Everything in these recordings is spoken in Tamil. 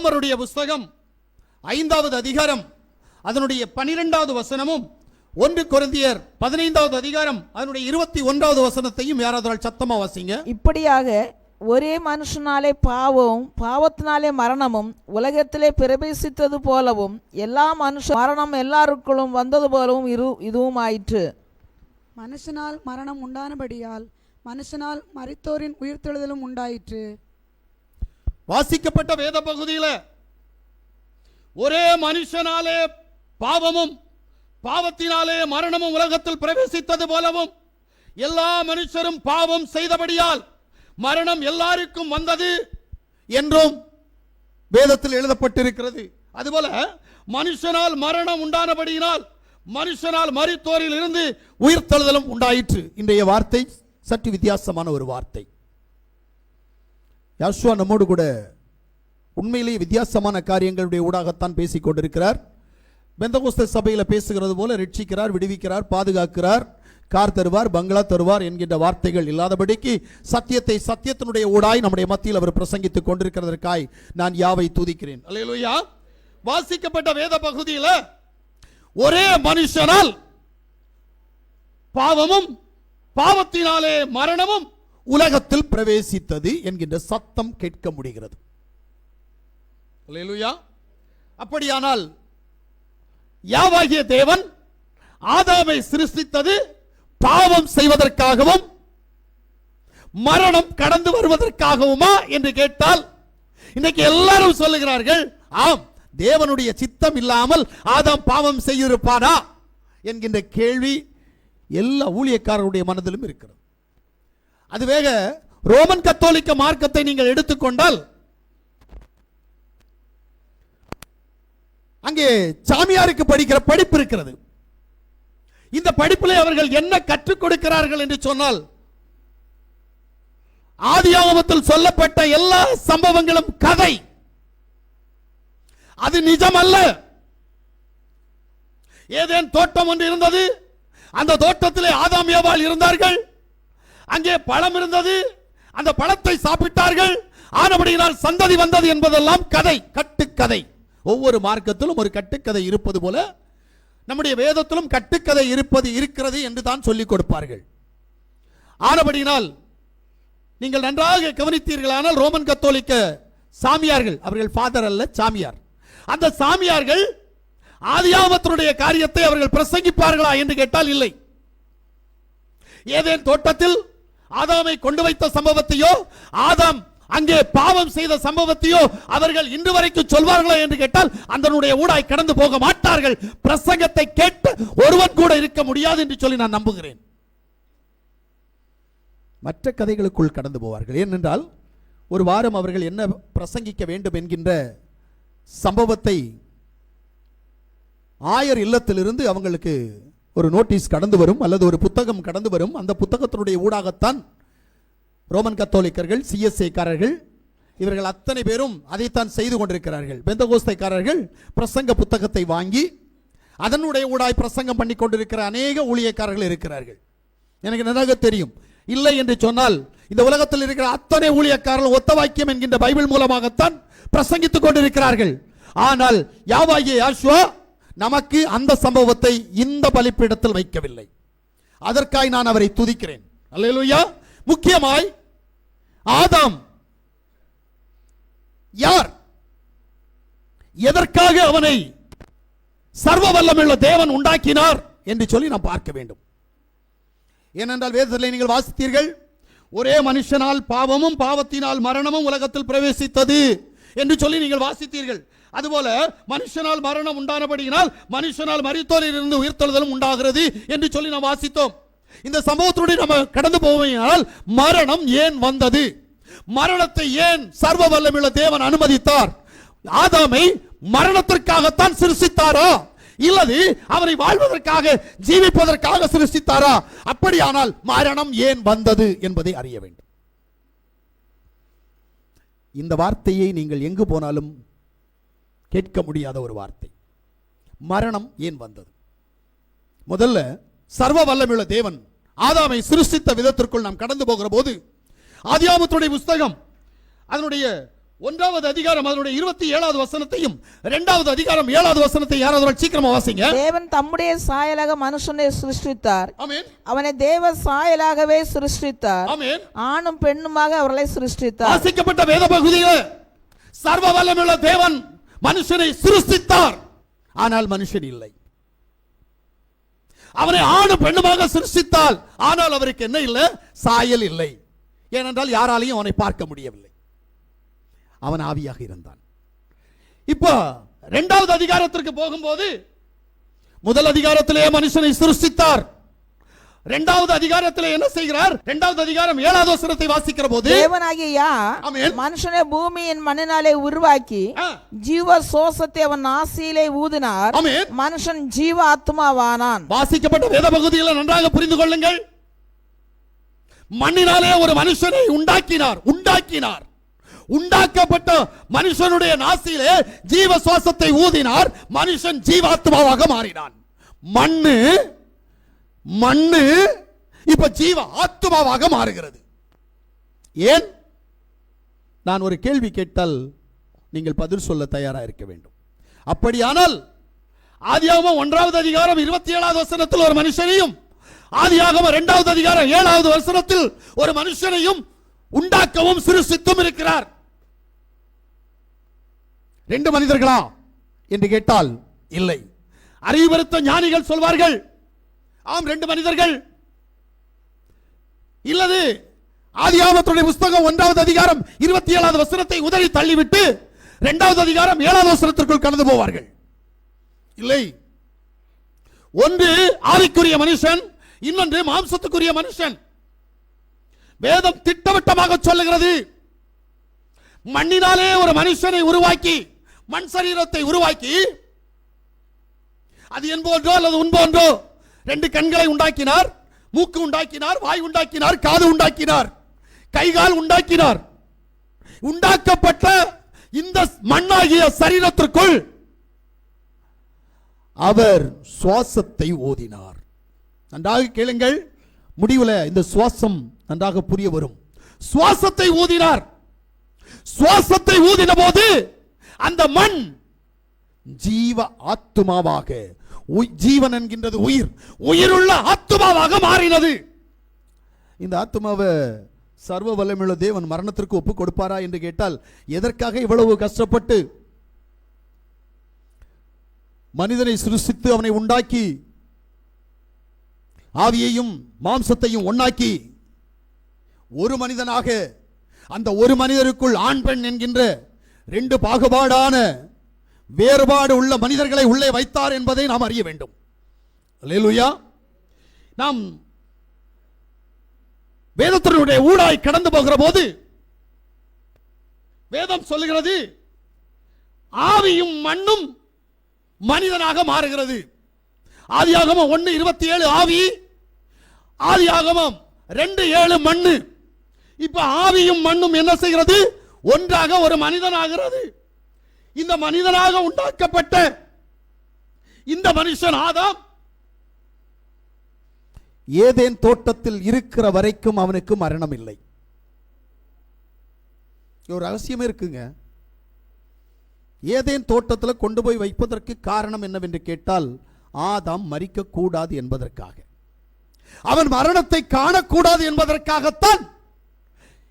ரோமருடைய புஸ்தகம் ஐந்தாவது அதிகாரம் அதனுடைய பனிரெண்டாவது வசனமும் ஒன்று கொரிந்தியர் பதினைந்தாவது அதிகாரம் அதனுடைய இருபத்தி ஒன்றாவது வசனத்தையும் யாராவது சத்தமா வாசிங்க? இப்படியாக ஒரே மனுஷனாலே பாவமும் பாவத்தினாலே மரணமும் உலகத்திலே பிரவேசித்தது போலவும் எல்லா மனுஷ மரணம் எல்லாருக்குள்ளும் வந்தது போலவும் இரு இதுவும் ஆயிற்று மனுஷனால் மரணம் உண்டானபடியால் மனுஷனால் மரித்தோரின் உயிர்த்தெழுதலும் உண்டாயிற்று. வாசிக்கப்பட்ட வேத பகுதியில ஒரே மனுஷனாலே பாவமும் பாவத்தினாலே மரணமும் உலகத்தில் பிரவேசித்தது போலவும் எல்லா மனுஷரும் பாவம் செய்தபடியால் மரணம் எல்லாருக்கும் வந்தது என்றும் வேதத்தில் எழுதப்பட்டிருக்கிறது. அதுபோல மனுஷனால் மரணம் உண்டானபடியினால் மனுஷனால் மரித்தோரில் இருந்து உயிர்த்தழுதலும் உண்டாயிற்று. இன்றைய வார்த்தை சற்று வித்தியாசமான ஒரு வார்த்தை. யாஷ்வா நம்மோடு கூட உண்மையிலேயே வித்தியாசமான காரியங்களுடைய ஊடாகத்தான் பேசிக் கொண்டிருக்கிறார். பெந்தகோஸ்த சபையில் பேசுகிறது போல ரட்சிக்கிறார் விடுவிக்கிறார் பாதுகாக்கிறார் கார் தருவார் பங்களா தருவார் என்கின்ற வார்த்தைகள் இல்லாதபடிக்கு சத்தியத்தை சத்தியத்தினுடைய ஊடாய் நம்முடைய மத்தியில் அவர் பிரசங்கித்துக் கொண்டிருக்கிறதற்காய் நான் யாவை துதிக்கிறேன். அல்லேலூயா. வாசிக்கப்பட்ட வேத பகுதியில் ஒரே மனுஷனால் பாவமும் பாவத்தினாலே மரணமும் உலகத்தில் பிரவேசித்தது என்கின்ற சத்தம் கேட்க முடிகிறது. அப்படியானால் யாவாகிய தேவன் ஆதாமை சிருஷ்டித்தது பாவம் செய்வதற்காகவும் மரணம் கடந்து வருவதற்காகவுமா என்று கேட்டால் இன்னைக்கு எல்லாரும் சொல்லுகிறார்கள் ஆம் தேவனுடைய சித்தம் இல்லாமல் ஆதாம் பாவம் செய்திருப்பானா என்கின்ற கேள்வி எல்லா ஊழியக்காரருடைய மனதிலும் இருக்கிறது. அதுவேக ரோமன் கத்தோலிக்க மார்க்கத்தை நீங்கள் எடுத்துக்கொண்டால் அங்கே சாமியாருக்கு படிக்கிற படிப்பு இருக்கிறது. இந்த படிப்பில் அவர்கள் என்ன கற்றுக் கொடுக்கிறார்கள் என்று சொன்னால் ஆதியாகமத்தில் சொல்லப்பட்ட எல்லா சம்பவங்களும் கதை. அது நிஜம் அல்ல ஏதேன் தோட்டம் ஒன்று இருந்தது? அந்த தோட்டத்திலே ஆதாம் ஏவாள் இருந்தார்கள்? அங்கே பழம் இருந்தது. அந்த பழத்தை சாப்பிட்டார்கள். ஆனபடியினால் சந்ததி வந்தது என்பதெல்லாம் கதை கட்டுக்கதை. ஒவ்வொரு மார்க்கத்திலும் ஒரு கட்டுக்கதை இருப்பது போல நம்முடைய வேதத்திலும் கட்டுக்கதை இருப்பது இருக்கிறது என்று தான் சொல்லிக் கொடுப்பார்கள். ஆனபடியினால் நீங்கள் நன்றாக கவனித்தீர்களானால் ரோமன் கத்தோலிக்க சாமியார்கள் அவர்கள் ஃபாதர் அல்ல சாமியார். அந்த சாமியார்கள் ஆதியாமத்தினுடைய காரியத்தை அவர்கள் பிரசங்கிப்பார்களா என்று கேட்டால் இல்லை. ஏதேன் தோட்டத்தில் ஆதாமை கொண்டு வைத்த சம்பவத்தையோ ஆதாம் அங்கே பாவம் செய்த சம்பவத்தையோ அவர்கள் இன்று வரைக்கும் சொல்வார்களா என்று கேட்டால் அதனுடைய ஊடாய் கடந்து போக மாட்டார்கள். பிரசங்கத்தை கேட்டு ஒருவன் கூட இருக்க முடியாது என்று சொல்லி நான் நம்புகிறேன். மற்ற கதைகளுக்குள் கடந்து போவார்கள். ஏனென்றால் ஒரு வாரம் அவர்கள் என்ன பிரசங்கிக்க வேண்டும் என்கின்ற சம்பவத்தை ஆயர் இல்லத்திலிருந்து அவங்களுக்கு ஒரு நோட்டீஸ் கடந்து வரும் அல்லது ஒரு புத்தகம் கடந்து வரும். அந்த புத்தகத்தினுடைய ஊடாகத்தான் ரோமன் கத்தோலிக்கர்கள் சிஎஸ்ஐக்காரர்கள் இவர்கள் அத்தனை பேரும் அதைத்தான் செய்து கொண்டிருக்கிறார்கள். பெந்தகோஸ்தைக்காரர்கள் பிரசங்க புத்தகத்தை வாங்கி அதனுடைய ஊடாய் பிரசங்கம் பண்ணி கொண்டிருக்கிற அநேக ஊழியக்காரர்கள் இருக்கிறார்கள். எனக்கு நன்றாக தெரியும். இல்லை என்று சொன்னால் இந்த உலகத்தில் இருக்கிற அத்தனை ஊழியக்காரர்கள் ஒத்த வாக்கியம் என்கின்ற பைபிள் மூலமாகத்தான் பிரசங்கித்துக் கொண்டிருக்கிறார்கள். ஆனால் யாவாகிய யாஷ்வா நமக்கு அந்த சம்பவத்தை இந்த பலிப்பீடத்தில் வைக்கவில்லை. அதற்காய் நான் அவரை துதிக்கிறேன். அல்லேலூயா. முக்கியமாய் ஆதாம் யார்? எதற்காக அவனை சர்வ வல்லமுள்ள தேவன் உண்டாக்கினார் என்று சொல்லி நாம் பார்க்க வேண்டும். ஏனென்றால் வேதத்தில் நீங்கள் வாசித்தீர்கள் ஒரே மனுஷனால் பாவமும் பாவத்தினால் மரணமும் உலகத்தில் பிரவேசித்தது என்று சொல்லி நீங்கள் வாசித்தீர்கள். அதுபோல மனுஷனால் மரணம் உண்டானபடியினால் மனுஷனால் மரித்தோரில் இருந்து உயிர்த்தெழுதலும் உண்டாகிறது என்று சொல்லி நாம் வாசித்தோம். இந்த சம்பவத்தோடு நம்ம கடந்து போவையானால் மரணம் ஏன் வந்தது? மரணத்தை ஏன் சர்வ வல்லமுள்ள தேவன் அனுமதித்தார்? ஆதாமை மரணத்திற்காகத்தான் சிருஷித்தாரா இல்லது அவரை வாழ்வதற்காக ஜீவிப்பதற்காக சிருஷ்டித்தாரா? அப்படியானால் மரணம் ஏன் வந்தது என்பதை அறிய வேண்டும். இந்த வார்த்தையை நீங்கள் எங்கு போனாலும் கேட்க முடியாத ஒரு வார்த்தை. மரணம் ஏன் வந்தது? முதல்ல சர்வ வல்லமுள்ள தேவன் ஆதாமை சிருஷ்டித்த விதத்திற்குள் நாம் கடந்து போகிற போது ஆதியாமத்துடைய புஸ்தகம் அதனுடைய ஒன்றாவது அதிகாரம் அதனுடைய இருபத்தி ஏழாவது வசனத்தையும் இரண்டாவது அதிகாரம் ஏழாவது வசனத்தை யாராவது சீக்கிரமா வாசிங்க. தேவன் தம்முடைய சாயலாக மனுஷனை சிருஷ்டித்தார். அவனை தேவ சாயலாகவே சிருஷ்டித்தார். ஆணும் பெண்ணுமாக அவர்களை சிருஷ்டித்தார். வாசிக்கப்பட்ட வேத பகுதியில் சர்வ வல்லமையுள்ள தேவன் மனுஷனை சிருஷ்டித்தார். ஆனால் மனுஷன் இல்லை. அவனை ஆணு பெண்ணுமாக சிருஷ்டித்தால் ஆனால் அவருக்கு என்ன இல்லை? சாயல் இல்லை. ஏனென்றால் யாராலையும் அவனை பார்க்க முடியவில்லை. அவன் ஆவியாக இருந்தான். இப்போ இரண்டாவது அதிகாரத்திற்கு போகும்போது முதல் அதிகாரத்திலேயே மனுஷனை சிருஷ்டித்தார். இரண்டாவது அதிகாரத்திலே என்ன செய்கிறார்? இரண்டாவது அதிகாரம் ஏழாவது வசனத்தை வாசிக்கிற போது தேவனாகிய. மனுஷனை பூமியின் மண்ணினாலே உருவாக்கி ஜீவ சோசத்தை அவன் நாசியிலே ஊதினார். மனுஷன் ஜீவ ஆத்மாவானான். வாசிக்கப்பட்ட வேத பகுதிகளை நன்றாக புரிந்து கொள்ளுங்கள். மண்ணினாலே ஒரு மனுஷனை உண்டாக்கினார் உண்டாக்கினார். உண்டாக்கப்பட்ட மனுஷனுடைய நாசியிலே ஜீவ சுவாசத்தை ஊதினார். மனுஷன் ஜீவாத்மாவாக மாறினான். மண்ணு மண்ணு இப்ப ஜீவ ஆத்மாவாக மாறுகிறது. ஏன்? நான் ஒரு கேள்வி கேட்டால் நீங்கள் பதில் சொல்ல தயாராக இருக்க வேண்டும். அப்படியானால் ஆதியாகமம் ஒன்றாவது அதிகாரம் இருபத்தி ஏழாவது வசனத்தில் ஒரு மனுஷனையும் ஆதியாகம இரண்டாவது அதிகாரம் ஏழாவது வசனத்தில் ஒரு மனுஷனையும் உண்டாக்கவும் சிருஷித்தும் இருக்கிறார். ரெண்டு மனிதர்களா? என்று கேட்டால் இல்லை. அறிவுறுத்த ஞானிகள் சொல்வார்கள் ஆம் ரெண்டு மனிதர்கள். இல்லது ஆதியாமத்துடைய புஸ்தகம் ஒன்றாவது அதிகாரம் இருபத்தி ஏழாவது வசனத்தை உதறி தள்ளிவிட்டு இரண்டாவது அதிகாரம் ஏழாவது வசனத்திற்குள் கடந்து போவார்கள். இல்லை. ஒன்று ஆவிக்குரிய மனுஷன் இன்னொன்று மாம்சத்துக்குரிய மனுஷன். வேதம் திட்டவட்டமாக சொல்லுகிறது. மண்ணினாலே ஒரு மனுஷனை உருவாக்கி மண் சரீரத்தை உருவாக்கி அது என்போன்றோ அல்லது உன்போன்றோ ரெண்டு கண்களை உண்டாக்கினார் மூக்கு உண்டாக்கினார் வாய் உண்டாக்கினார் காது உண்டாக்கினார் கைகால் உண்டாக்கினார். உண்டாக்கப்பட்ட இந்த மண்ணாகிய சரீரத்திற்குள் அவர் சுவாசத்தை ஓதினார். நன்றாக கேளுங்கள் முடிவுல இந்த சுவாசம் நன்றாக புரிய வரும். சுவாசத்தை ஊதினார் சுவாசத்தை ஊதின போது அந்த மண் ஜீவ ஆத்மாவாக ஜீவன் என்கின்றது உயிர். உயிருள்ள ஆத்துமாவாக மாறினது. இந்த ஆத்துமாவை சர்வ வல்லமுள்ள தேவன் மரணத்திற்கு ஒப்பு கொடுப்பாரா என்று கேட்டால் எதற்காக இவ்வளவு கஷ்டப்பட்டு மனிதனை சிருஷ்டித்து அவனை உண்டாக்கி ஆவியையும் மாம்சத்தையும் ஒண்ணாக்கி ஒரு மனிதனாக அந்த ஒரு மனிதருக்குள் ஆண் பெண் என்கின்ற ரெண்டு பாகுபாடான வேறுபாடு உள்ள மனிதர்களை உள்ளே வைத்தார் என்பதை நாம் அறிய வேண்டும். லேலுயா நாம் வேதத்தினுடைய ஊடாய் கடந்து போகிற போது வேதம் சொல்லுகிறது ஆவியும் மண்ணும் மனிதனாக மாறுகிறது. ஆதியாகமம் ஒன்னு இருபத்தி ஏழு ஆவி ஆதியாகமம் ரெண்டு ஏழு மண்ணு. இப்ப ஆவியும் மண்ணும் என்ன செய்கிறது? ஒன்றாக ஒரு மனிதன் ஆகிறது இந்த மனிதனாக உண்டாக்கப்பட்ட இந்த மனுஷன் ஆதாம். ஏதேன் தோட்டத்தில் இருக்கிற வரைக்கும் அவனுக்கு மரணம் இல்லை ஒரு ரகசியமே இருக்குங்க. ஏதேன் தோட்டத்தில் கொண்டு போய் வைப்பதற்கு காரணம் என்னவென்று கேட்டால் ஆதாம் மறிக்க கூடாது என்பதற்காக. அவன் மரணத்தை காணக்கூடாது என்பதற்காகத்தான்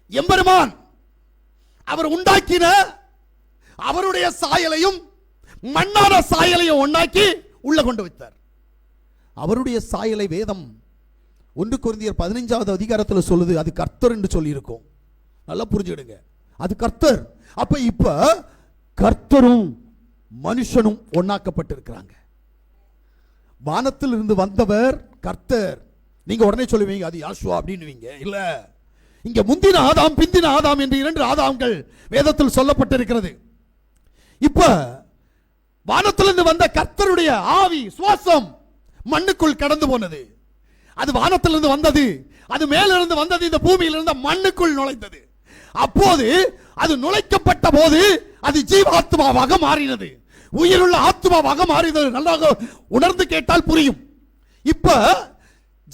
எம்பெருமான் அவர் உண்டாக்கின அவருடைய சாயலையும் மண்ணான சாயலையும் ஒன்னாக்கி உள்ள கொண்டு வைத்தார். அவருடைய சாயலை வேதம் ஒன்று குருந்தியர் பதினைஞ்சாவது அதிகாரத்தில் சொல்லுது அது கர்த்தர் என்று சொல்லியிருக்கோம். நல்லா புரிஞ்சுடுங்க அது கர்த்தர். அப்ப இப்ப கர்த்தரும் மனுஷனும் ஒன்னாக்கப்பட்டிருக்கிறாங்க வானத்தில் இருந்து வந்தவர் கர்த்தர். நீங்க உடனே சொல்லுவீங்க அது யாசுவா அப்படின்னுவீங்க. இல்ல. இங்க முந்தின ஆதாம் பிந்தின ஆதாம் என்று இரண்டு ஆதாம்கள் வேதத்தில் சொல்லப்பட்டிருக்கிறது. இப்ப வானத்திலிருந்து வந்த கர்த்தருடைய ஆவி சுவாசம் மண்ணுக்குள் கடந்து போனது. அது வானத்திலிருந்து வந்தது அது மேலிருந்து வந்தது இந்த பூமியிலிருந்து மண்ணுக்குள் நுழைந்தது. அப்போது அது நுழைக்கப்பட்ட போது அது ஜீவாத்மாவாக மாறினது. உயிருள்ள ஆத்மாவாக மாறினது. நன்றாக உணர்ந்து கேட்டால் புரியும். இப்ப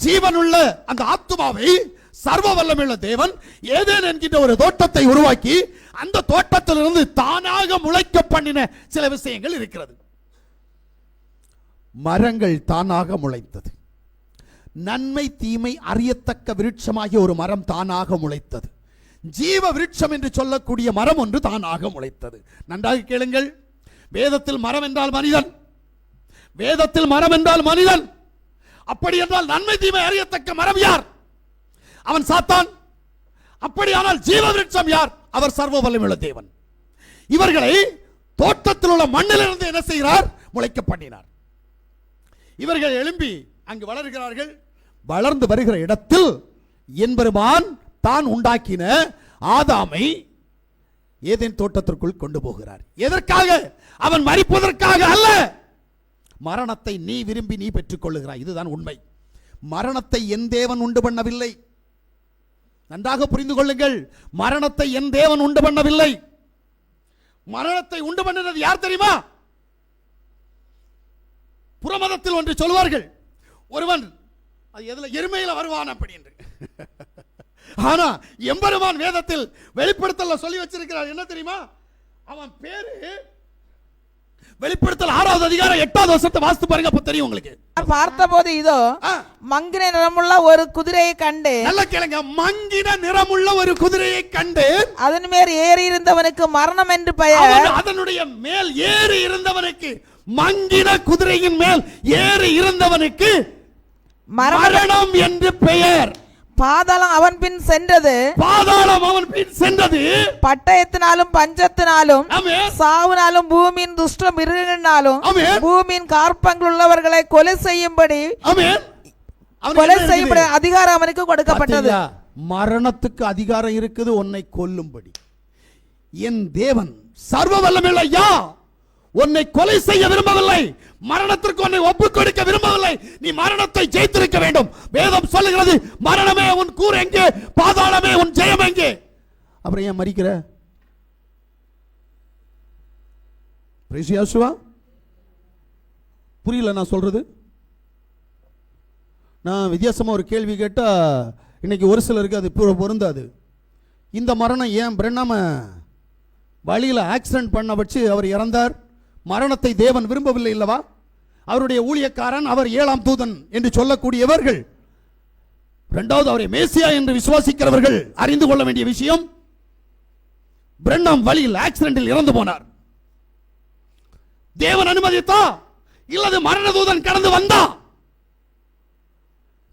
ஜீவனுள்ள அந்த ஆத்மாவை சர்வ வல்லமுள்ள தேவன் ஏதேன் என்கின்ற ஒரு தோட்டத்தை உருவாக்கி அந்த தோட்டத்திலிருந்து தானாக முளைக்க பண்ணின சில விஷயங்கள் இருக்கிறது. மரங்கள் தானாக முளைத்தது. நன்மை தீமை அறியத்தக்க விருட்சமாகிய ஒரு மரம் தானாக முளைத்தது. ஜீவ விருட்சம் என்று சொல்லக்கூடிய மரம் ஒன்று தானாக முளைத்தது. நன்றாக கேளுங்கள். வேதத்தில் மரம் என்றால் மனிதன். வேதத்தில் மரம் என்றால் மனிதன். அப்படி என்றால் நன்மை தீமை அறியத்தக்க மரம் யார்? அவன் சாத்தான். அப்படியானால் ஜீவ விருட்சம் யார்? அவர் சர்வ வல்லமையுள்ள தேவன். இவர்களை தோட்டத்தில் உள்ள மண்ணிலிருந்து என்ன செய்கிறார்? முளைக்க பண்ணினார். இவர்கள் எழும்பி அங்கு வளர்கிறார்கள். வளர்ந்து வருகிற இடத்தில் என்பெருமான் தான் உண்டாக்கின ஆதாமை ஏதேன் தோட்டத்திற்குள் கொண்டு போகிறார். எதற்காக? அவன் மறிப்பதற்காக அல்ல. மரணத்தை நீ விரும்பி நீ பெற்றுக் கொள்ளுகிறாய் இதுதான் உண்மை. மரணத்தை என் தேவன் உண்டு பண்ணவில்லை. நன்றாக புரிந்து கொள்ளுங்கள். மரணத்தை என் தேவன் உண்டு பண்ணவில்லை. மரணத்தை உண்டு பண்ணினது யார் தெரியுமா? புறமதத்தில் ஒன்று சொல்வார்கள். ஒருவன் அது எதில் எருமையில் வருவான் அப்படி என்று. ஆனா எம்பெருமான் வேதத்தில் வெளிப்படுத்தல சொல்லி வச்சிருக்கிறார். என்ன தெரியுமா? அவன் பேரு வெளிப்படுத்தல் ஆறாவது அதிகாரம் எட்டாவது வருஷத்தை வாசித்து பாருங்க அப்ப தெரியும் உங்களுக்கு. பார்த்தபோது இதோ ஆ, மங்கின நிறமுள்ள ஒரு குதிரையை கண்டு நல்ல கேளுங்க மங்கின நிறமுள்ள ஒரு குதிரையை கண்டு அதன் மேல் ஏறி இருந்தவனுக்கு மரணம் என்று பெயர். அதனுடைய மேல் ஏறி இருந்தவனுக்கு மங்கின குதிரையின் மேல் ஏறி இருந்தவனுக்கு மரணம் என்று பெயர். பாதாளம் அவன் பின் சென்றது பாதாளம் அவன் பின் சென்றது பட்டயத்தினாலும் பஞ்சத்தினாலும். சாவினாலும் பூமியின் துஷ்ட மிருகங்களினாலும். பூமியின் கார்பங்கள் உள்ளவர்களை கொலை செய்யும்படி கொலை இருக்குது? அதிகாரம் அவனுக்கு கொடுக்கப்பட்டது? மரணத்துக்கு அதிகாரம் இருக்குது உன்னை கொல்லும்படி என் தேவன் சர்வ வல்லமையுள்ள யா உன்னை கொலை செய்ய விரும்பவில்லை. மரணத்திற்கு உன்னை ஒப்புக் கொடுக்க விரும்பவில்லை. நீ மரணத்தை ஜெயித்திருக்க வேண்டும். வேதம் சொல்லுகிறது மரணமே உன் கூர் எங்கே? பாதாளமே உன் ஜெயம் எங்கே? அப்புறம் ஏன் மறிக்கிற? பிரேசியாசுவா புரியல நான் சொல்றது? நான் வித்தியாசமாக ஒரு கேள்வி கேட்டால் இன்னைக்கு ஒரு சிலருக்கு அது பொருந்தாது. இந்த மரணம் ஏன் பிரண்ணாம வழியில் ஆக்சிடென்ட் பண்ண வச்சு அவர் இறந்தார்? மரணத்தை தேவன் விரும்பவில்லை இல்லவா அவருடைய ஊழியக்காரன் அவர் ஏழாம் தூதன் என்று சொல்லக்கூடியவர்கள். இரண்டாவது அவரை மேசியா என்று விசுவாசிக்கிறவர்கள் அறிந்து கொள்ள வேண்டிய விஷயம் பிரண்ணம் வழியில் ஆக்சிடென்டில் இறந்து போனார். தேவன் அனுமதித்தா? இல்லது மரண தூதன் கடந்து வந்தா?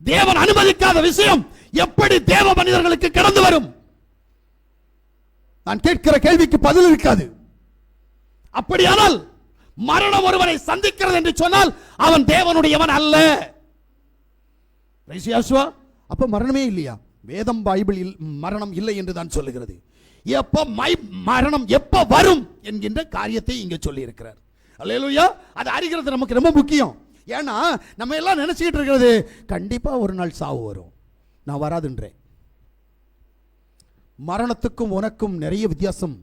தேவன் அனுமதிக்காத விஷயம் எப்படி தேவ மனிதர்களுக்கு கடந்து வரும்? நான் கேட்கிற கேள்விக்கு பதில் இருக்காது. அப்படியானால் மரணம் ஒருவனை சந்திக்கிறது என்று சொன்னால் அவன் தேவனுடையவன் அல்ல. அப்ப மரணமே இல்லையா? வேதம் பைபிளில் மரணம் இல்லை என்று தான் சொல்லுகிறது. எப்ப மை மரணம் எப்ப வரும் என்கின்ற காரியத்தை இங்கே சொல்லி இருக்கிறார் அல்லேலூயா அது அறிகிறது நமக்கு ரொம்ப முக்கியம். ஏன்னா நம்ம எல்லாம் நினைச்சுக்கிட்டு இருக்கிறது கண்டிப்பா ஒரு நாள் சாவு வரும். நான் வராதுன்றேன். மரணத்துக்கும் உனக்கும் நிறைய வித்தியாசம்.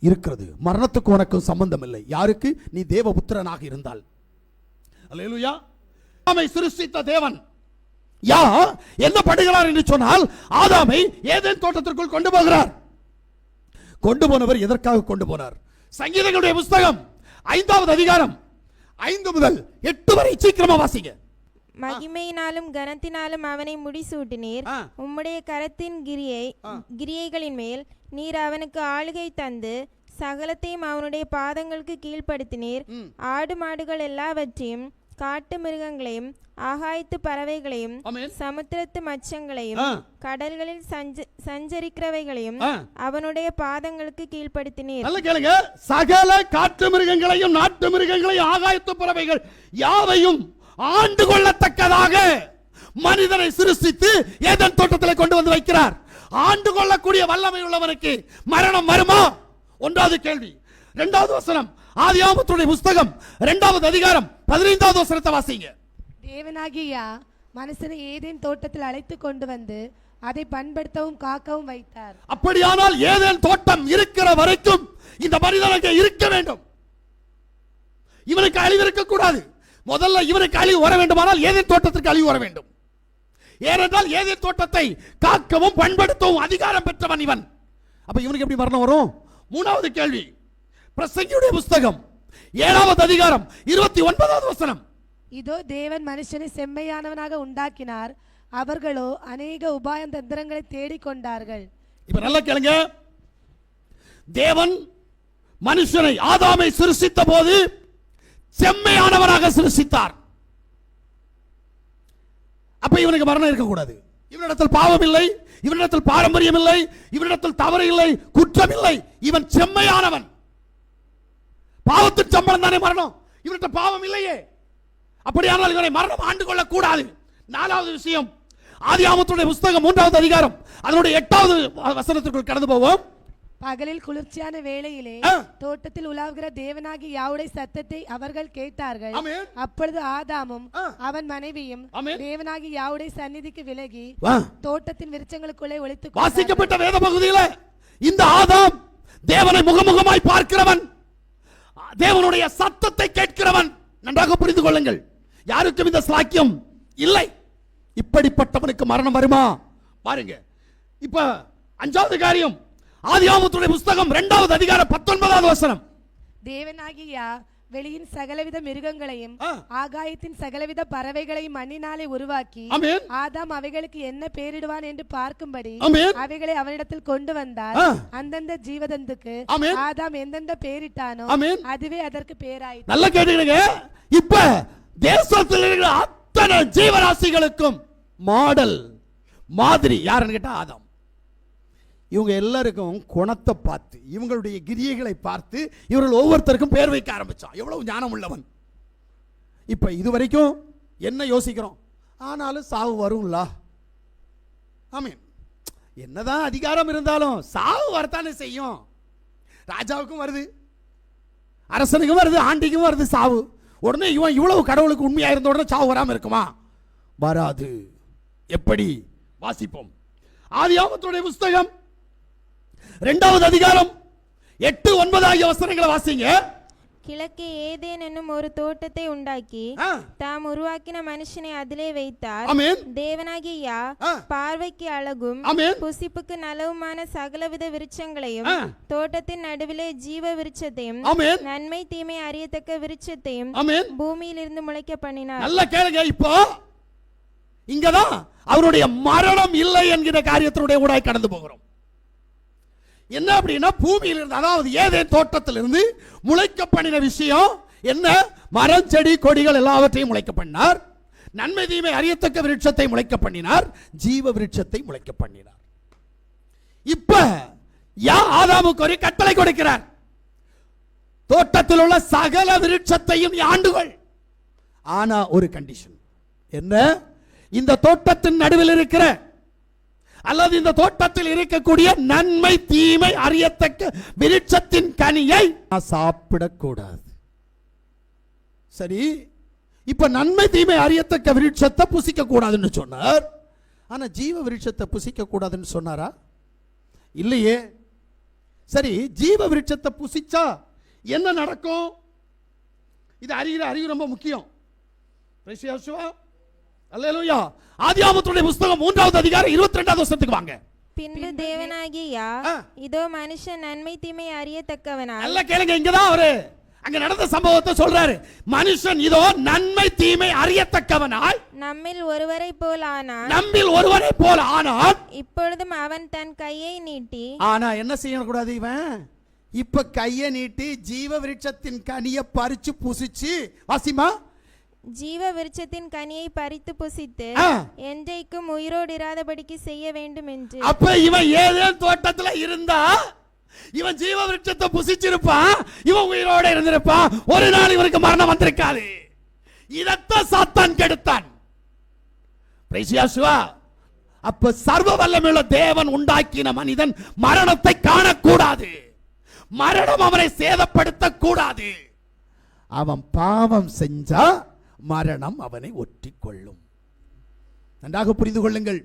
இருக்கிறது. மரணத்துக்கு உனக்கும் சம்பந்தம் இல்லை யாருக்கு? நீ தேவபுத்திரனாக இருந்தால். அல்லேலூயா. ஆமை சிருஷ்டித்த தேவன். யா என்ன பண்ணுகிறார் என்று சொன்னால் ஆதாமை ஏதேன் தோட்டத்திற்குள் கொண்டு போகிறார். கொண்டு போனவர் எதற்காக கொண்டு போனார்? சங்கீதங்களுடைய புஸ்தகம் ஐந்தாவது அதிகாரம் ஐந்து முதல் எட்டு வரை சீக்கிரமா வாசிங்க. மகிமையினாலும் கனத்தினாலும் அவனை முடிசூட்டினீர். உம்முடைய கரத்தின் கிரியை கிரியைகளின் மேல் நீர் அவனுக்கு ஆளுகை தந்து சகலத்தையும் அவனுடைய பாதங்களுக்கு கீழ்ப்படுத்தினீர் ஆடு மாடுகள் எல்லாவற்றையும் காட்டு மிருகங்களையும் ஆகாயத்து பறவைகளையும். சமுத்திரத்து மச்சங்களையும். கடல்களில் சஞ்ச சஞ்சரிக்கிறவைகளையும். அவனுடைய பாதங்களுக்கு கீழ்ப்படுத்தினீர் சகல காட்டு மிருகங்களையும் நாட்டு மிருகங்களையும் ஆகாயத்து பறவைகள் யாவையும் ஆண்டு கொள்ளத்தக்கதாக மனிதனை சிருஷ்டித்து ஏதன் தோட்டத்தில் கொண்டு வந்து வைக்கிறார். ஆண்டு கொள்ளக்கூடிய வல்லமை உள்ளவனுக்கு மரணம் வருமா? ஒன்றாவது கேள்வி. இரண்டாவது வசனம். ஆதியாமத்துடைய புஸ்தகம் இரண்டாவது அதிகாரம் பதினைந்தாவது வசனத்தை வாசிங்க. தேவனாகிய மனுஷனை ஏதேன் தோட்டத்தில் அழைத்து கொண்டு வந்து அதை பண்படுத்தவும் காக்கவும் வைத்தார். அப்படியானால் ஏதேன் தோட்டம் இருக்கிற வரைக்கும் இந்த மனிதனுக்கு இருக்க வேண்டும். இவனுக்கு அழிவு இருக்கக்கூடாது. முதல்ல இவனுக்கு அழிவு வர வேண்டுமானால் ஏதேன் தோட்டத்திற்கு அழிவு வர வேண்டும். ஏனென்றால் ஏதேன் தோட்டத்தை காக்கவும் பண்படுத்தவும் அதிகாரம் பெற்றவன் இவன். அப்ப இவனுக்கு எப்படி மரணம் வரும்? மூணாவது கேள்வி. பிரசங்கியுடைய புஸ்தகம் ஏழாவது அதிகாரம் இருபத்தி ஒன்பதாவது வசனம். இதோ தேவன் மனுஷனை செம்மையானவனாக உண்டாக்கினார். அவர்களோ அநேக உபாய தந்திரங்களை தேடிக்கொண்டார்கள். இப்ப நல்லா கேளுங்க. தேவன் மனுஷனை ஆதாமை சிருஷ்டித்த போது செம்மையானவராக சிருஷ்டித்தார். அப்ப இவனுக்கு மரணம் இருக்கக்கூடாது. இவனிடத்தில் பாவம் இல்லை இவனிடத்தில் பாரம்பரியம் இல்லை இவனிடத்தில் தவறு இல்லை குற்றம் இல்லை. இவன் செம்மையானவன். பாவத்தின் சம்பளம் தானே மரணம். இவன்கிட்ட பாவம் இல்லையே. அப்படியானால் இவனை மரணம் ஆண்டு கொள்ளக்கூடாது. நாலாவது விஷயம் ஆதி ஆமத்துடைய புஸ்தகம் மூன்றாவது அதிகாரம் அதனுடைய எட்டாவது வசனத்திற்குள் கடந்து போவோம். பகலில் குளிர்ச்சியான வேளையிலே. தோட்டத்தில் உலாவுகிற தேவனாகி யாவுடைய சத்தத்தை அவர்கள் கேட்டார்கள். அப்பொழுது ஆதாமும். அவன் மனைவியும். தேவனாகி யாவுடைய சந்நிதிக்கு விலகி. தோட்டத்தின் விருச்சங்களுக்குள்ளே கொண்டார்கள். வாசிக்கப்பட்ட வேத பகுதியில இந்த ஆதாம் தேவனை முகமுகமாய் பார்க்கிறவன் தேவனுடைய சத்தத்தை கேட்கிறவன் நன்றாக புரிந்து கொள்ளுங்கள் யாருக்கும் இந்த சாக்கியம் இல்லை இப்படிப்பட்டவனுக்கு மரணம் வருமா பாருங்க இப்ப அஞ்சாவது காரியம் ஆதியாமத்துடைய புஸ்தகம் இரண்டாவது அதிகாரம் பத்தொன்பதாவது வசனம் தேவனாகியா வெளியின் சகலவித மிருகங்களையும். ஆகாயத்தின் சகலவித பறவைகளையும் மண்ணினாலே உருவாக்கி. ஆதாம் அவைகளுக்கு என்ன பேரிடுவான் என்று பார்க்கும்படி. அவைகளை அவனிடத்தில் கொண்டு வந்தார். அந்தந்த ஜீவதந்துக்கு. ஆதாம் எந்தெந்த பேரிட்டானோ. அதுவே அதற்கு பேராயிற்று நல்லா கேட்டுக்கிடுங்க இப்ப தேசத்தில் இருக்கிற அத்தனை ஜீவராசிகளுக்கும் மாடல் மாதிரி யாருன்னு கேட்டா ஆதாம் இவங்க எல்லாருக்கும் குணத்தை பார்த்து இவங்களுடைய கிரியைகளை பார்த்து இவர்கள் ஒவ்வொருத்தருக்கும் பேர் வைக்க ஆரம்பிச்சான். எவ்வளவு ஞானம் உள்ளவன். இப்போ இது வரைக்கும் என்ன யோசிக்கிறோம்? ஆனாலும் சாவு வரும்லா? ஆமீன். என்னதான் அதிகாரம் இருந்தாலும் சாவு வரத்தானே செய்யும். ராஜாவுக்கும் வருது. அரசனுக்கும் வருது ஆண்டிக்கும் வருது சாவு. உடனே இவன் இவ்வளவு கடவுளுக்கு உண்மையாக இருந்த உடனே சாவு வராமல் இருக்குமா? வராது. எப்படி? வாசிப்போம். ஆதியாமத்துடைய புஸ்தகம் இரண்டாவது அதிகாரம் எட்டு ஒன்பது ஆகிய வசனங்களை வாசிங்க. கிழக்கே ஏதேன் என்னும் ஒரு தோட்டத்தை உண்டாக்கி தாம் உருவாக்கின மனுஷனை அதிலே வைத்தார். தேவனாகிய யா. பார்வைக்கு அழகும் புசிப்புக்கு நலவுமான சகலவித விருட்சங்களையும். தோட்டத்தின் நடுவிலே ஜீவ விருட்சத்தையும் நன்மை தீமை அறியத்தக்க விருட்சத்தையும் ஆமென். பூமியிலிருந்து முளைக்க பண்ணினார். நல்லா கேளுங்க இப்போ இங்கதான் அவருடைய மரணம் இல்லை என்கிற காரியத்தினுடைய ஊடாய் கடந்து போகிறோம். என்ன அப்படின்னா பூமியில் இருந்து அதாவது ஏதே தோட்டத்திலிருந்து முளைக்க பண்ணின விஷயம் என்ன? மரம் செடி கொடிகள் எல்லாவற்றையும் முளைக்க பண்ணார் நன்மை தீமை அறியத்தக்க விருட்சத்தை முளைக்க பண்ணினார் ஜீவ விருட்சத்தை முளைக்க பண்ணினார் இப்ப யா ஆதாமுக்கு ஒரு கட்டளை கொடுக்கிறார். தோட்டத்தில் உள்ள சகல விருட்சத்தையும் ஆண்டுகள். ஆனா ஒரு கண்டிஷன் என்ன? இந்த தோட்டத்தின் நடுவில் இருக்கிற அல்லது இந்த தோட்டத்தில் இருக்கக்கூடிய நன்மை தீமை அறியத்தக்க விருட்சத்தின் கனியை நான் சாப்பிடக்கூடாது. சரி இப்ப நன்மை தீமை அறியத்தக்க விருட்சத்தை புசிக்க கூடாதுன்னு சொன்னார். ஆனா ஜீவ விருட்சத்தை புசிக்க கூடாதுன்னு சொன்னாரா? இல்லையே. சரி ஜீவ விருட்சத்தை புசிச்சா என்ன நடக்கும்? இது அறிகிற அறிவு ரொம்ப முக்கியம். பிரசியாசுவா அல்லேலூயா ஆதியாமத்துடைய புஸ்தகம் மூன்றாவது அதிகாரம் இருபத்தி ரெண்டாவது வருஷத்துக்கு வாங்க. பின்பு தேவனாகிய. இதோ மனுஷன் நன்மை தீமை அறியத்தக்கவனாய் நல்லா கேளுங்க இங்கதான் அவரு. அங்க நடந்த சம்பவத்தை சொல்றாரு. மனுஷன் இதோ நன்மை தீமை அறியத்தக்கவனாய். நம்மில் ஒருவரை போல் ஆனான். நம்மில் ஒருவரை போல ஆனால் இப்பொழுதும் அவன் தன் கையை நீட்டி. ஆனா என்ன செய்யக்கூடாது இவன்? இப்ப கையை நீட்டி ஜீவ விருட்சத்தின் கனியை பறிச்சு புசிச்சு வாசிமா ஜீவ விருட்சத்தின் கனியை பறித்து புசித்து. என்றைக்கும் உயிரோடு இராதபடிக்கு செய்ய வேண்டும் என்று அப்ப இவன் ஏதேன் தோட்டத்துல இருந்தா இவன் ஜீவ விருட்சத்தை புசிச்சிருப்பான் இவன் உயிரோட இருந்திருப்பான். ஒரு நாள் இவனுக்கு மரணம் வந்திருக்காது. இதத்தான் சாத்தான் கெடுத்தான். அப்ப சர்வ வல்லமையுள்ள தேவன் உண்டாக்கின மனிதன் மரணத்தை காணக்கூடாது. மரணம் அவனை சேதப்படுத்த கூடாது அவன் பாவம் செஞ்சா மரணம் அவனை ஒற்றி கொள்ளும் நன்றாக புரிந்து கொள்ளுங்கள்.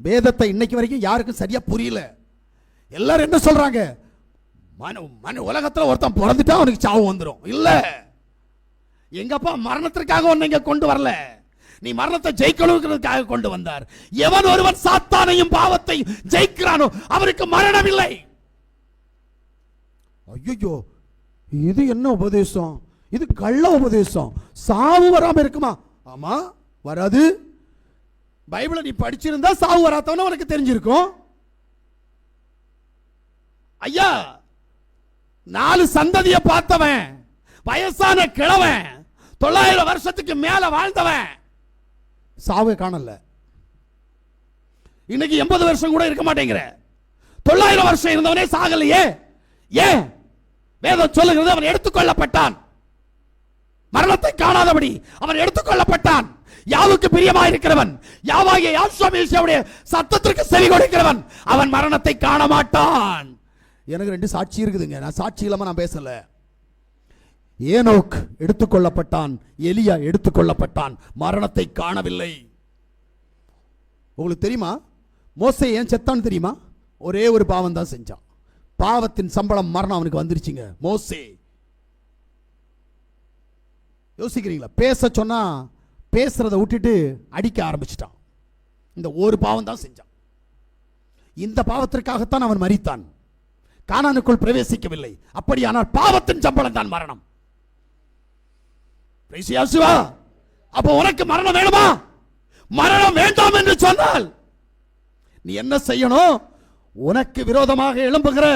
வேதத்தை இன்னைக்கு வரைக்கும் யாருக்கும் சரியா புரியல. எல்லாரும் என்ன சொல்றாங்க? மனு மனு உலகத்துல ஒருத்தன் பிறந்துட்டா அவனுக்கு சாவு வந்துடும் இல்லை. எங்கப்பா மரணத்திற்காக ஒன்று இங்கே கொண்டு வரல? நீ மரணத்தை ஜெயிக்கணுங்கிறதுக்காக கொண்டு வந்தார். எவன் ஒருவன் சாத்தானையும் பாவத்தையும் ஜெயிக்கிறானோ அவருக்கு மரணம் இல்லை ஐயோ இது என்ன உபதேசம்? இது கள்ள உபதேசம். சாவு வராம இருக்குமா? ஆமா வராது. பைபிளை நீ படிச்சிருந்தா சாவு வராதவன உனக்கு தெரிஞ்சிருக்கும். ஐயா நாலு சந்ததியை பார்த்தவன் வயசான கிழவன் தொள்ளாயிரம் வருஷத்துக்கு மேல வாழ்ந்தவன். சாவை காணல. இன்னைக்கு எண்பது வருஷம் கூட இருக்க மாட்டேங்கிற. தொள்ளாயிரம் வருஷம் இருந்தவனே சாகலையே. ஏன்? வேதம் சொல்லுகிறது அவன் எடுத்துக்கொள்ளப்பட்டான் மரணத்தை காணாதபடி அவன் எடுத்துக்கொள்ளப்பட்டான் யாவுக்கு பிரியமாக இருக்கிறவன் யாவாகிய யாசுவாமியுடைய சத்தத்திற்கு செவி கொடுக்கிறவன் அவன் மரணத்தை காண மாட்டான் எனக்கு ரெண்டு சாட்சி இருக்குதுங்க. நான் சாட்சி இல்லாம நான் பேசல. ஏனோக் எடுத்துக்கொள்ளப்பட்டான் எலியா எடுத்துக்கொள்ளப்பட்டான் மரணத்தை காணவில்லை. உங்களுக்கு தெரியுமா? மோசை ஏன் செத்தான்னு தெரியுமா? ஒரே ஒரு பாவம் தான் செஞ்சான். பாவத்தின் சம்பளம் மரணம் அவனுக்கு வந்துருச்சுங்க. மோசே. யோசிக்கிறீங்களா? பேச சொன்னா பேசுறதை விட்டுட்டு அடிக்க ஆரம்பிச்சிட்டான். இந்த ஒரு பாவம் தான் செஞ்சான். இந்த பாவத்திற்காகத்தான் அவன் மறித்தான் கானானுக்குள் பிரவேசிக்கவில்லை. அப்படியானால் பாவத்தின் சம்பளம் தான் மரணம். சிவா அப்போ உனக்கு மரணம் வேணுமா? மரணம் வேண்டாம் என்று சொன்னால் நீ என்ன செய்யணும்? உனக்கு விரோதமாக எழும்புகிற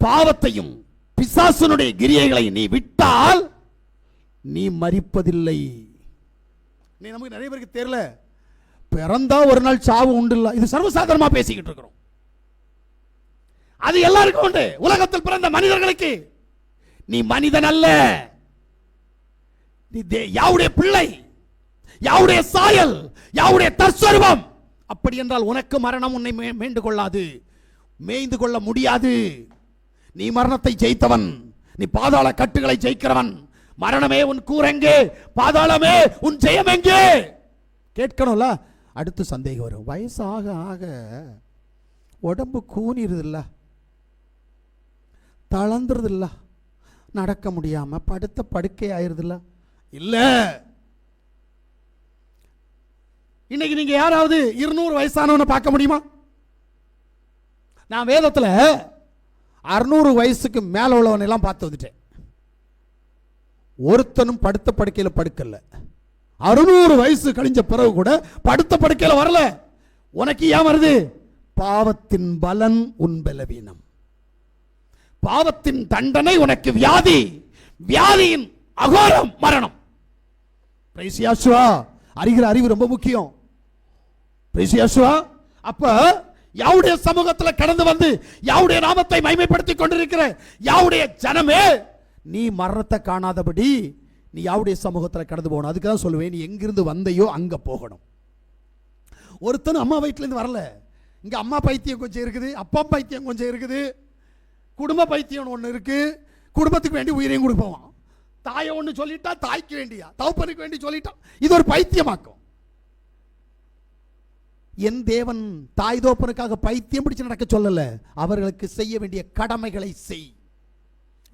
பாவத்தையும் பிசாசனுடைய கிரியைகளை நீ விட்டால் நீ மறிப்பதில்லை நீ நமக்கு நிறைய பேருக்கு தெரியல. பிறந்தா ஒரு நாள் சாவு உண்டு இல்லை. இது சர்வசாதாரணமாக பேசிக்கிட்டு இருக்கிறோம். அது எல்லாருக்கும் உண்டு. உலகத்தில் பிறந்த மனிதர்களுக்கு. நீ மனிதன் அல்ல. நீ தே- யாவுடைய பிள்ளை யாவுடைய சாயல் யாவுடைய தற்சர்வம். அப்படி என்றால் உனக்கு மரணம் உன்னை மே- மீண்டு கொள்ளாது. மேய்ந்து கொள்ள முடியாது. நீ மரணத்தை ஜெயித்தவன். நீ பாதாள கட்டுகளை ஜெயிக்கிறவன். மரணமே உன் கூரெங்கே பாதாளமே உன் ஜெயம் எங்கே கேட்கணும்ல? அடுத்து சந்தேகம் வரும். வயசாக ஆக உடம்பு கூனிருதில்ல? தளர்ந்துருதில்ல? நடக்க முடியாம படுத்த படுக்கை ஆயிருதில்ல? இல்ல. இன்னைக்கு நீங்க யாராவது இருநூறு வயசானவனை பார்க்க முடியுமா? நான் வேதத்தில் அறுநூறு வயசுக்கு மேலே உள்ளவனை எல்லாம் பார்த்து வந்துட்டேன். ஒருத்தனும் படுத்த படுக்கையில் படுக்கல. அறுநூறு வயசு கழிஞ்ச பிறகு கூட படுத்த படுக்கையில் வரல. உனக்கு ஏன் வருது? பாவத்தின் பலன் உன் பலவீனம். பாவத்தின் தண்டனை உனக்கு வியாதி. வியாதியின் அகோரம் மரணம். அறிகிற அறிவு ரொம்ப முக்கியம். அப்ப யாவுடைய சமூகத்தில் கடந்து வந்து யாவுடைய நாமத்தை மைமைப்படுத்திக் கொண்டிருக்கிற யாவுடைய ஜனமே நீ மரணத்தை காணாதபடி நீ யாவுடைய சமூகத்தில் கடந்து போகணும். அதுக்கு தான் சொல்லுவேன் நீ எங்கிருந்து வந்தையோ அங்கே போகணும். ஒருத்தன் அம்மா வயிற்றுலேருந்து வரல. இங்கே அம்மா பைத்தியம் கொஞ்சம் இருக்குது அப்பா பைத்தியம் கொஞ்சம் இருக்குது குடும்ப பைத்தியம் ஒன்று இருக்குது குடும்பத்துக்கு வேண்டி உயிரையும் கொடுப்போம். தாயை ஒன்று சொல்லிட்டா தாய்க்கு வேண்டியா? தவப்பனுக்கு வேண்டி சொல்லிட்டா? இது ஒரு பைத்தியமாக்கும். என் தேவன் தாய் தோப்பனுக்காக பைத்தியம் பிடிச்சு நடக்க சொல்லலை. அவர்களுக்கு செய்ய வேண்டிய கடமைகளை செய்.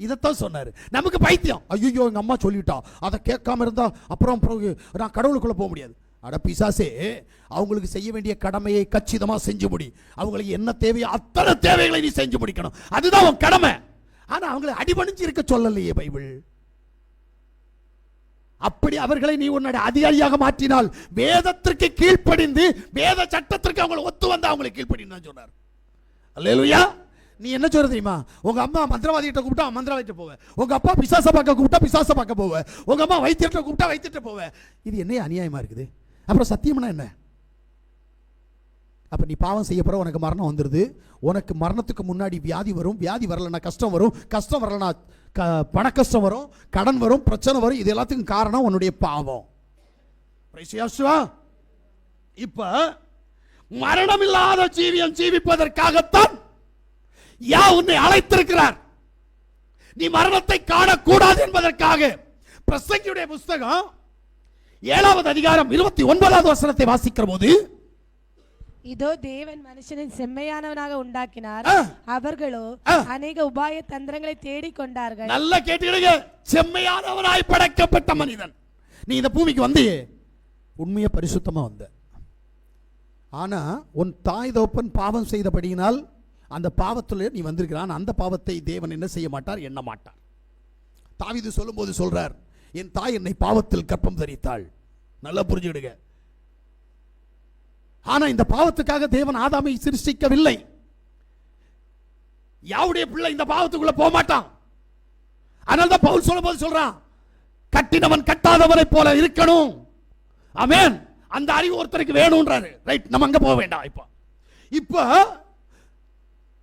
இதைத்தான் சொன்னார். நமக்கு பைத்தியம். ஐயோ எங்கள் அம்மா சொல்லிட்டா. அதை கேட்காம இருந்தால் அப்புறம் பிறகு நான் கடவுளுக்குள்ளே போக முடியாது. அட பிசாசே அவங்களுக்கு செய்ய வேண்டிய கடமையை கச்சிதமாக செஞ்சு முடி. அவங்களுக்கு என்ன தேவையோ அத்தனை தேவைகளை நீ செஞ்சு முடிக்கணும். அதுதான் உன் கடமை. ஆனால் அவங்களை அடிபணிஞ்சு இருக்க சொல்லலையே பைபிள். அப்படி அவர்களை நீ உன்னுடைய அதிகாரியாக மாற்றினால் வேதத்திற்கு கீழ்ப்படிந்து வேத சட்டத்திற்கு அவங்களை ஒத்து வந்து அவங்களை கீழ்ப்படின்னு சொன்னார். அல்லேலுயா. நீ என்ன சொல்ற தெரியுமா? உங்க அம்மா மந்திரவாதிகிட்ட கூப்பிட்டா மந்திரவாதிகிட்ட போவேன் உங்க அப்பா பிசாச பார்க்க கூப்பிட்டா பிசாச பார்க்க போவேன் உங்க அம்மா வைத்தியர்கிட்ட கூப்பிட்டா வைத்தியர்கிட்ட போவேன் இது என்ன அநியாயமா இருக்குது? அப்புறம் சத்தியம்னா என்ன? அப்ப நீ பாவம் செய்ய போற உனக்கு மரணம் வந்துருது. உனக்கு மரணத்துக்கு முன்னாடி வியாதி வரும். வியாதி வரலன்னா கஷ்டம் வரும். கஷ்டம் வரலன்னா க பண கஷ்டம் வரும். கடன் வரும். பிரச்சனை வரும். இது எல்லாத்துக்கும் காரணம் உன்னுடைய பாவம். Praise இப்ப மரணம் இல்லாத ஜீவியம் ஜீவிப்பதற்காகத்தான் யா உன்னை அழைத்திருக்கிறார். நீ மரணத்தை காணக்கூடாது என்பதற்காக பிரசங்கியுடைய புஸ்தகம் ஏழாவது அதிகாரம் இருபத்தி ஒன்பதாவது வசனத்தை வாசிக்கிற போது இதோ தேவன் மனுஷனை செம்மையானவனாக உண்டாக்கினார். அவர்களோ. அநேக உபாய தந்திரங்களை தேடிக் கொண்டார்கள். நல்லா கேட்டுக்கிடுங்க. செம்மையானவனாய் படைக்கப்பட்ட மனிதன். நீ இந்த பூமிக்கு வந்து உண்மையை பரிசுத்தமா வந்த. ஆனா உன் தாய் தோப்பன் பாவம் செய்தபடியினால் அந்த பாவத்தில் நீ வந்திருக்கிறான். அந்த பாவத்தை தேவன் என்ன செய்ய மாட்டார்? எண்ண மாட்டார். தாவிது சொல்லும்போது சொல்றார் என் தாய் என்னை பாவத்தில் கற்பம் தரித்தாள். நல்லா புரிஞ்சுக்கிடுங்க. ஆனால் இந்த பாவத்துக்காக தேவன் ஆதாமை சிருஷ்டிக்கவில்லை. யாவுடைய பிள்ளை இந்த பாவத்துக்குள்ள போக மாட்டான். அதனால தான் பவுல் சொல்லும் போது சொல்றான் கட்டினவன் கட்டாதவனை போல இருக்கணும். அமேன் அந்த அறிவு ஒருத்தருக்கு வேணும்ன்றாரு. ரைட் நம்ம அங்க போக வேண்டாம் இப்போ. இப்போ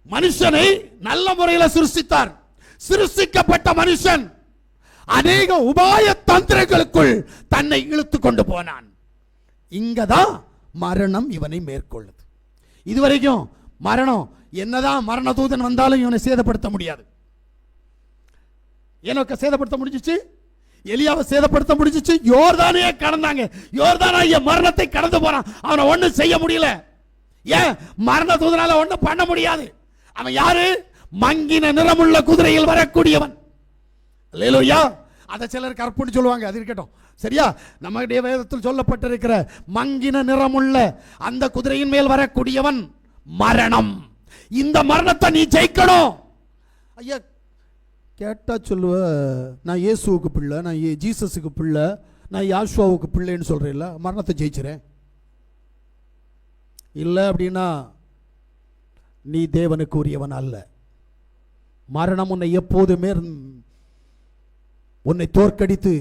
மனுஷனை நல்ல முறையில் சிருஷ்டித்தார். சிருஷ்டிக்கப்பட்ட மனுஷன் அநேக உபாய தந்திரங்களுக்குள் தன்னை இழுத்து கொண்டு போனான். இங்கதான் மரணம் இவனை மேற்கொள்ளுது. இதுவரைக்கும் மரணம் என்னதான் மரண தூதன் வந்தாலும் இவனை சேதப்படுத்த முடியாது. ஏனோக்க சேதப்படுத்த முடிஞ்சிச்சு? எலியாவை சேதப்படுத்த முடிஞ்சிச்சு? யோர்தானே கடந்தாங்க. யோர்தானா என் மரணத்தை கடந்து போறான். அவனை ஒன்றும் செய்ய முடியல. ஏன்? மரண தூதனால ஒன்றும் பண்ண முடியாது. அவன் யாரு? மங்கின நிறமுள்ள குதிரையில் வரக்கூடியவன். லேலோயா அதை சிலர் கற்பனை சொல்லுவாங்க அது இருக்கட்டும். சரியா? நம்முடைய வேதத்தில் சொல்லப்பட்டிருக்கிற மங்கின நிறமுள்ள அந்த குதிரையின் மேல் வரக்கூடியவன் மரணம். இந்த மரணத்தை நீ ஜெயிக்கணும். ஐயா கேட்டா சொல்லுவ நான் இயேசுவுக்கு பிள்ளை நான் ஜீசஸுக்கு பிள்ளை நான் யாஷுவாவுக்கு பிள்ளைன்னு சொல்கிறேன்ல மரணத்தை ஜெயிச்சிறேன். இல்லை அப்படின்னா நீ தேவனுக்கு உரியவன் அல்ல. மரணம் உன்னை எப்போதுமே உன்னை தோற்கடித்து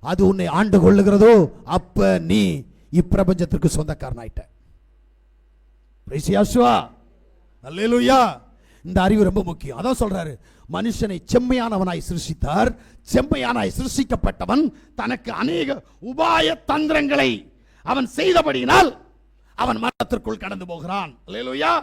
அது உன்னை ஆண்டு கொள்ளுகிறதோ அப்ப நீ இப்பிரபஞ்சத்திற்கு சொந்தக்காரனாயிட்ட. Praise இந்த அறிவு ரொம்ப முக்கியம். அதான் சொல்றாரு மனுஷனை செம்மையானவனாய் சிருஷ்டித்தார் செம்மையானாய் சிருஷ்டிக்கப்பட்டவன் தனக்கு அநேக உபாய தந்திரங்களை அவன் செய்தபடியினால் அவன் மரணத்திற்குள் கடந்து போகிறான். Hallelujah.